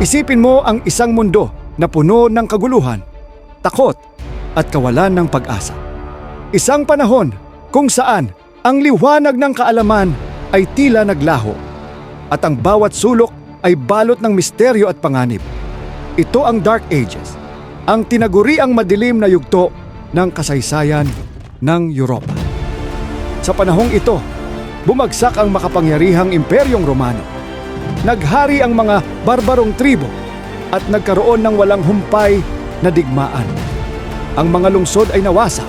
Isipin mo ang isang mundo na puno ng kaguluhan, takot at kawalan ng pag-asa. Isang panahon kung saan ang liwanag ng kaalaman ay tila naglaho at ang bawat sulok ay balot ng misteryo at panganib. Ito ang Dark Ages, ang tinaguriang madilim na yugto ng kasaysayan ng Europa. Sa panahong ito, bumagsak ang makapangyarihang imperyong Romano. Naghari ang mga barbarong tribo at nagkaroon ng walang humpay na digmaan. Ang mga lungsod ay nawasak.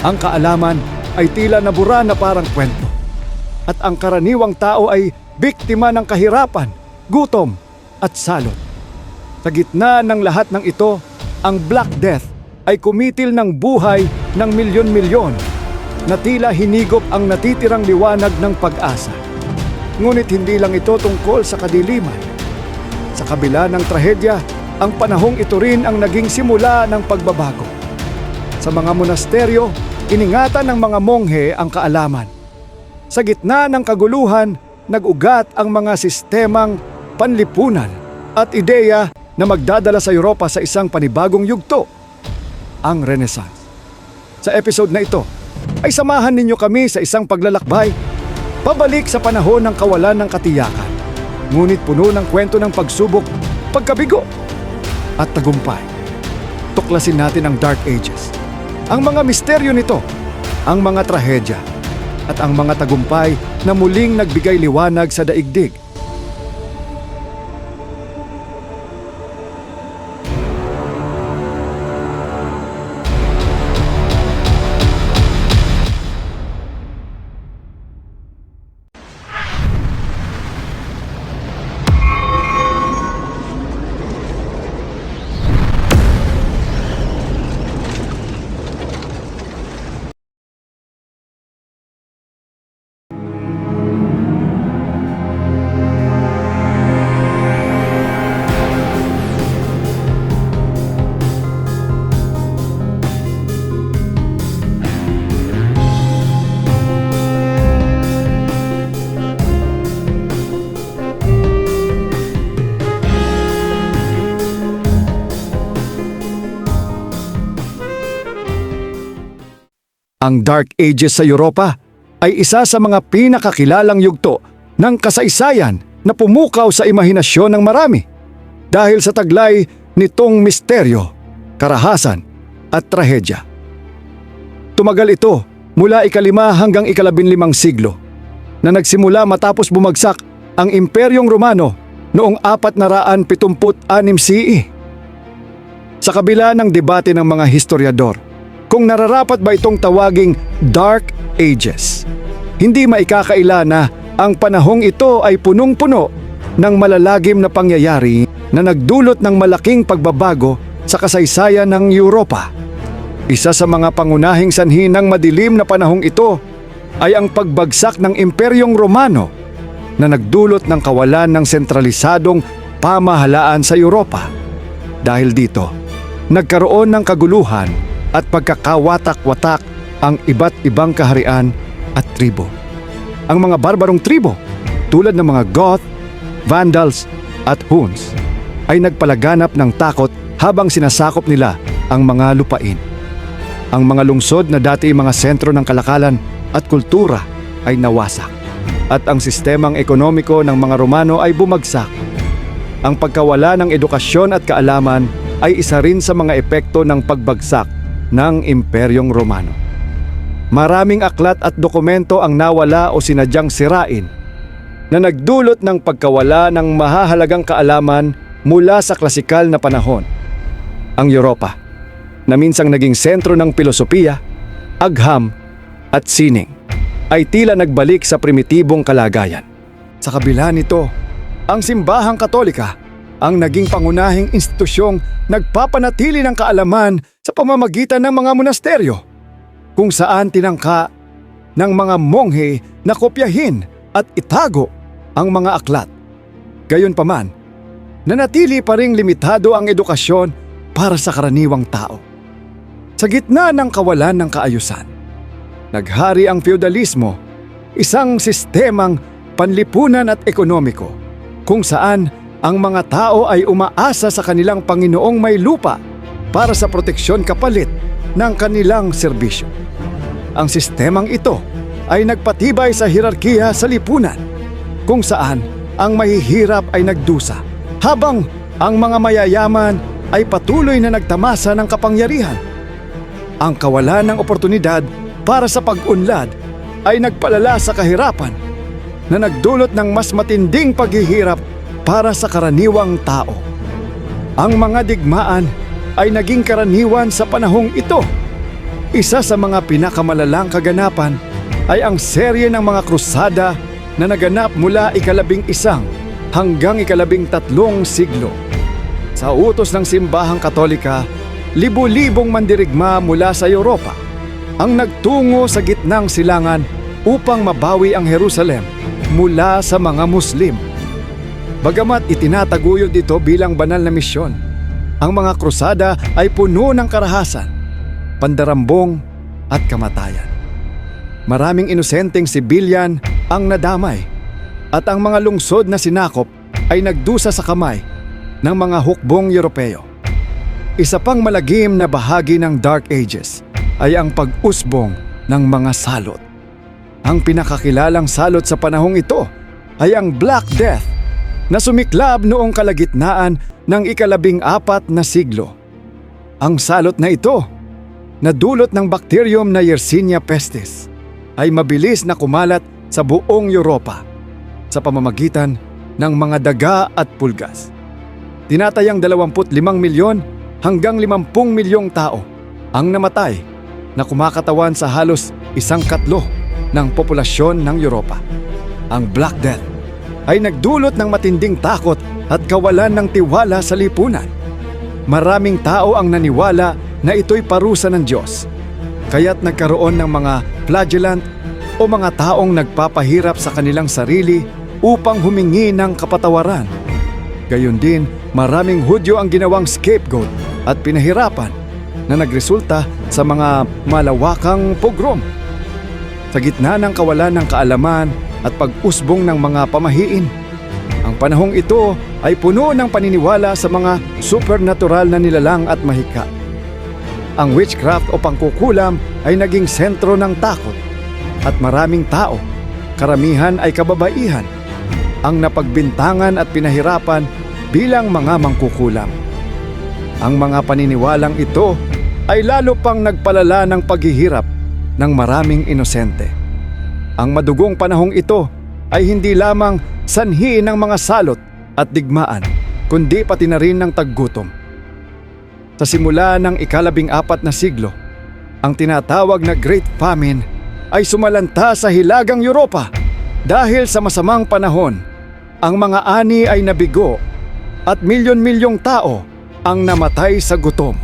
Ang kaalaman ay tila nabura na parang kwento. At ang karaniwang tao ay biktima ng kahirapan, gutom at salot. Sa gitna ng lahat ng ito, ang Black Death ay kumitil ng buhay ng milyon-milyon na tila hinigop ang natitirang liwanag ng pag-asa. Ngunit hindi lang ito tungkol sa kadiliman. Sa kabila ng trahedya, ang panahong ito rin ang naging simula ng pagbabago. Sa mga monasteryo, iningatan ng mga monghe ang kaalaman. Sa gitna ng kaguluhan, nag-ugat ang mga sistemang panlipunan at ideya na magdadala sa Europa sa isang panibagong yugto, ang Renaissance. Sa episode na ito, ay samahan ninyo kami sa isang paglalakbay pabalik sa panahon ng kawalan ng katiyakan, ngunit puno ng kwento ng pagsubok, pagkabigo at tagumpay. Tuklasin natin ang Dark Ages, ang mga misteryo nito, ang mga trahedya, at ang mga tagumpay na muling nagbigay liwanag sa daigdig. Ang Dark Ages sa Europa ay isa sa mga pinakakilalang yugto ng kasaysayan na pumukaw sa imahinasyon ng marami dahil sa taglay nitong misteryo, karahasan at trahedya. Tumagal ito mula ikalima hanggang ikalabinlimang siglo na nagsimula matapos bumagsak ang Imperyong Romano noong 476 CE. Sa kabila ng debate ng mga historiador, kung nararapat ba itong tawaging Dark Ages. Hindi maikakaila na ang panahong ito ay punong-puno ng malalagim na pangyayari na nagdulot ng malaking pagbabago sa kasaysayan ng Europa. Isa sa mga pangunahing sanhi ng madilim na panahong ito ay ang pagbagsak ng Imperyong Romano na nagdulot ng kawalan ng sentralisadong pamahalaan sa Europa. Dahil dito, nagkaroon ng kaguluhan at pagkakawatak-watak ang iba't ibang kaharian at tribo. Ang mga barbarong tribo tulad ng mga Goth, Vandals at Huns ay nagpalaganap ng takot habang sinasakop nila ang mga lupain. Ang mga lungsod na dati mga sentro ng kalakalan at kultura ay nawasak at ang sistemang ekonomiko ng mga Romano ay bumagsak. Ang pagkawala ng edukasyon at kaalaman ay isa rin sa mga epekto ng pagbagsak ng Imperyong Romano. Maraming aklat at dokumento ang nawala o sinadyang sirain na nagdulot ng pagkawala ng mahahalagang kaalaman mula sa klasikal na panahon. Ang Europa, na minsang naging sentro ng pilosopiya, agham at sining, ay tila nagbalik sa primitibong kalagayan. Sa kabila nito, ang simbahang katolika ang naging pangunahing institusyong nagpapanatili ng kaalaman sa pamamagitan ng mga monasteryo, kung saan tinangka ng mga monghe na kopyahin at itago ang mga aklat. Gayunpaman, nanatili pa ring limitado ang edukasyon para sa karaniwang tao. Sa gitna ng kawalan ng kaayusan, naghari ang feudalismo, isang sistemang panlipunan at ekonomiko kung saan ang mga tao ay umaasa sa kanilang Panginoong may lupa para sa proteksyon kapalit ng kanilang serbisyo. Ang sistemang ito ay nagpatibay sa hirarkiya sa lipunan kung saan ang mahihirap ay nagdusa habang ang mga mayayaman ay patuloy na nagtamasa ng kapangyarihan. Ang kawalan ng oportunidad para sa pag-unlad ay nagpalala sa kahirapan na nagdulot ng mas matinding paghihirap para sa karaniwang tao. Ang mga digmaan ay naging karaniwan sa panahong ito. Isa sa mga pinakamalalang kaganapan ay ang serye ng mga krusada na naganap mula ikalabing isang hanggang ikalabing tatlong siglo. Sa utos ng simbahang katolika, libu-libong mandirigma mula sa Europa ang nagtungo sa gitnang silangan upang mabawi ang Jerusalem mula sa mga Muslim. Bagamat itinataguyod ito bilang banal na misyon, ang mga krusada ay puno ng karahasan, pandarambong at kamatayan. Maraming inosenteng sibilyan ang nadamay at ang mga lungsod na sinakop ay nagdusa sa kamay ng mga hukbong Europeo. Isa pang malagim na bahagi ng Dark Ages ay ang pag-usbong ng mga salot. Ang pinakakilalang salot sa panahong ito ay ang Black Death na sumiklab noong kalagitnaan ng ikalabing apat na siglo. Ang salot na ito, na dulot ng bakteryum na Yersinia pestis, ay mabilis na kumalat sa buong Europa sa pamamagitan ng mga daga at pulgas. Tinatayang 25 milyon hanggang 50 milyong tao ang namatay na kumakatawan sa halos isang katlo ng populasyon ng Europa. Ang Black Death ay nagdulot ng matinding takot at kawalan ng tiwala sa lipunan. Maraming tao ang naniwala na ito'y parusa ng Diyos. Kaya't nagkaroon ng mga flagellant o mga taong nagpapahirap sa kanilang sarili upang humingi ng kapatawaran. Gayon din, maraming Hudyo ang ginawang scapegoat at pinahirapan na nagresulta sa mga malawakang pogrom. Sa gitna ng kawalan ng kaalaman at pag-usbong ng mga pamahiin, ang panahong ito ay puno ng paniniwala sa mga supernatural na nilalang at mahika. Ang witchcraft o pangkukulam ay naging sentro ng takot at maraming tao, karamihan ay kababaihan, ang napagbintangan at pinahirapan bilang mga mangkukulam. Ang mga paniniwalang ito ay lalo pang nagpalala ng paghihirap ng maraming inosente. Ang madugong panahong ito ay hindi lamang sanhi ng mga salot at digmaan, kundi pati na rin ng taggutom. Sa simula ng ikalabing apat na siglo, ang tinatawag na Great Famine ay sumalanta sa hilagang Europa dahil sa masamang panahon. Ang mga ani ay nabigo at milyon-milyong tao ang namatay sa gutom.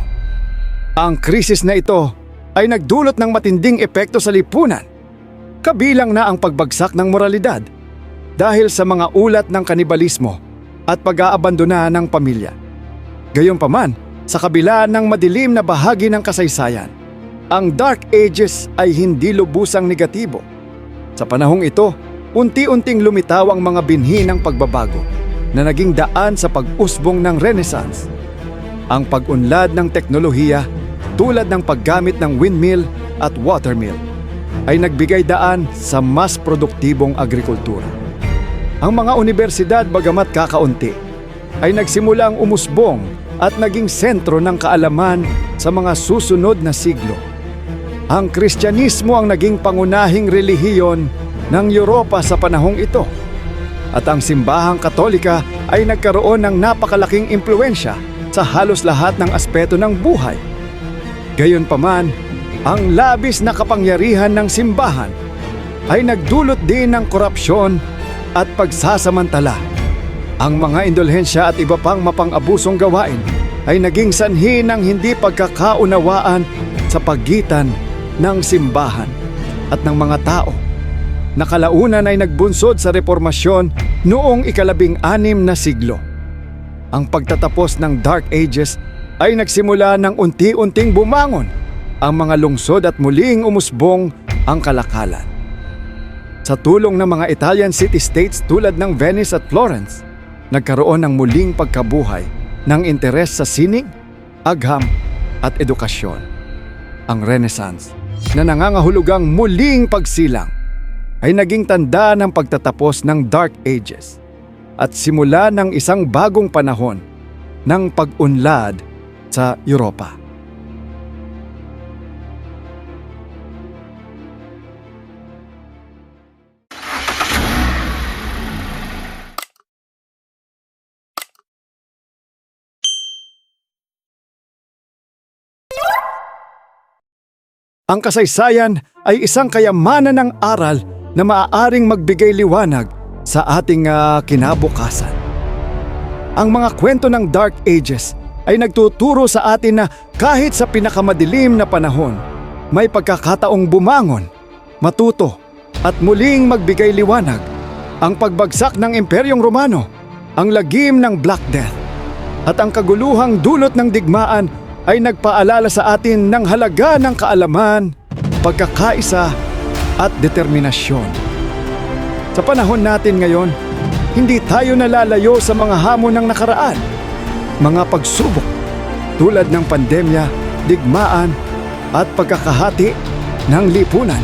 Ang krisis na ito ay nagdulot ng matinding epekto sa lipunan, kabilang na ang pagbagsak ng moralidad dahil sa mga ulat ng kanibalismo at pag-aabandona ng pamilya. Gayunpaman, sa kabila ng madilim na bahagi ng kasaysayan, ang Dark Ages ay hindi lubusang negatibo. Sa panahong ito, unti-unting lumitaw ang mga binhi ng pagbabago na naging daan sa pag-usbong ng Renaissance. Ang pag-unlad ng teknolohiya tulad ng paggamit ng windmill at watermill ay nagbigay daan sa mas produktibong agrikultura. Ang mga universidad bagamat kakaunti ay nagsimulang umusbong at naging sentro ng kaalaman sa mga susunod na siglo. Ang Kristyanismo ang naging pangunahing relihiyon ng Europa sa panahong ito. At ang simbahang katolika ay nagkaroon ng napakalaking impluensya sa halos lahat ng aspeto ng buhay. Gayunpaman, ang labis na kapangyarihan ng simbahan ay nagdulot din ng korupsyon at pagsasamantala. Ang mga indulhensya at iba pang mapang-abusong gawain ay naging sanhi ng hindi pagkakaunawaan sa pagitan ng simbahan at ng mga tao. Nakalaunan ay nagbunsod sa reformasyon noong ikalabing anim na siglo. Ang pagtatapos ng Dark Ages ay nagsimula ng unti-unting bumangon ang mga lungsod at muling umusbong ang kalakalan. Sa tulong ng mga Italian city-states tulad ng Venice at Florence, nagkaroon ng muling pagkabuhay ng interes sa sining, agham at edukasyon. Ang Renaissance na nangangahulugang muling pagsilang ay naging tanda ng pagtatapos ng Dark Ages at simula ng isang bagong panahon ng pag-unlad sa Europa. Ang kasaysayan ay isang kayamanan ng aral na maaaring magbigay liwanag sa ating ah, kinabukasan. Ang mga kwento ng Dark Ages ay nagtuturo sa atin na kahit sa pinakamadilim na panahon, may pagkakataong bumangon, matuto at muling magbigay liwanag. Ang pagbagsak ng Imperyong Romano, ang lagim ng Black Death, at ang kaguluhang dulot ng digmaan ay nagpaalala sa atin ng halaga ng kaalaman, pagkakaisa at determinasyon. Sa panahon natin ngayon, hindi tayo nalalayo sa mga hamon ng nakaraan. Mga pagsubok tulad ng pandemya, digmaan at pagkakahati ng lipunan.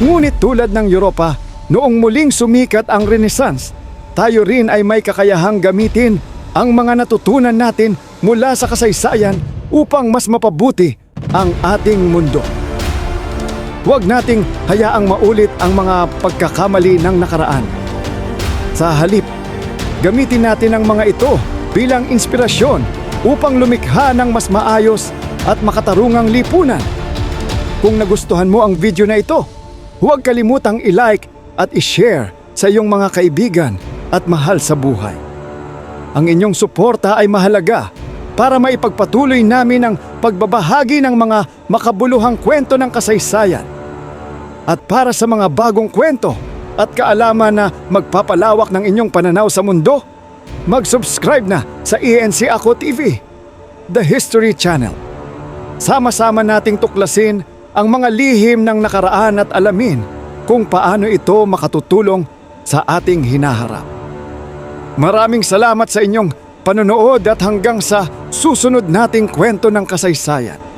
Ngunit tulad ng Europa, noong muling sumikat ang Renaissance, tayo rin ay may kakayahang gamitin ang mga natutunan natin mula sa kasaysayan upang mas mapabuti ang ating mundo. Huwag nating hayaang maulit ang mga pagkakamali ng nakaraan. Sa halip, gamitin natin ang mga ito bilang inspirasyon upang lumikha ng mas maayos at makatarungang lipunan. Kung nagustuhan mo ang video na ito, huwag kalimutang i-like at i-share sa iyong mga kaibigan at mahal sa buhay. Ang inyong suporta ay mahalaga para maipagpatuloy namin ang pagbabahagi ng mga makabuluhang kwento ng kasaysayan. At para sa mga bagong kwento at kaalaman na magpapalawak ng inyong pananaw sa mundo, mag-subscribe na sa ENC Ako TV, The History Channel. Sama-sama nating tuklasin ang mga lihim ng nakaraan at alamin kung paano ito makatutulong sa ating hinaharap. Maraming salamat sa inyong panonood at hanggang sa susunod nating kwento ng kasaysayan.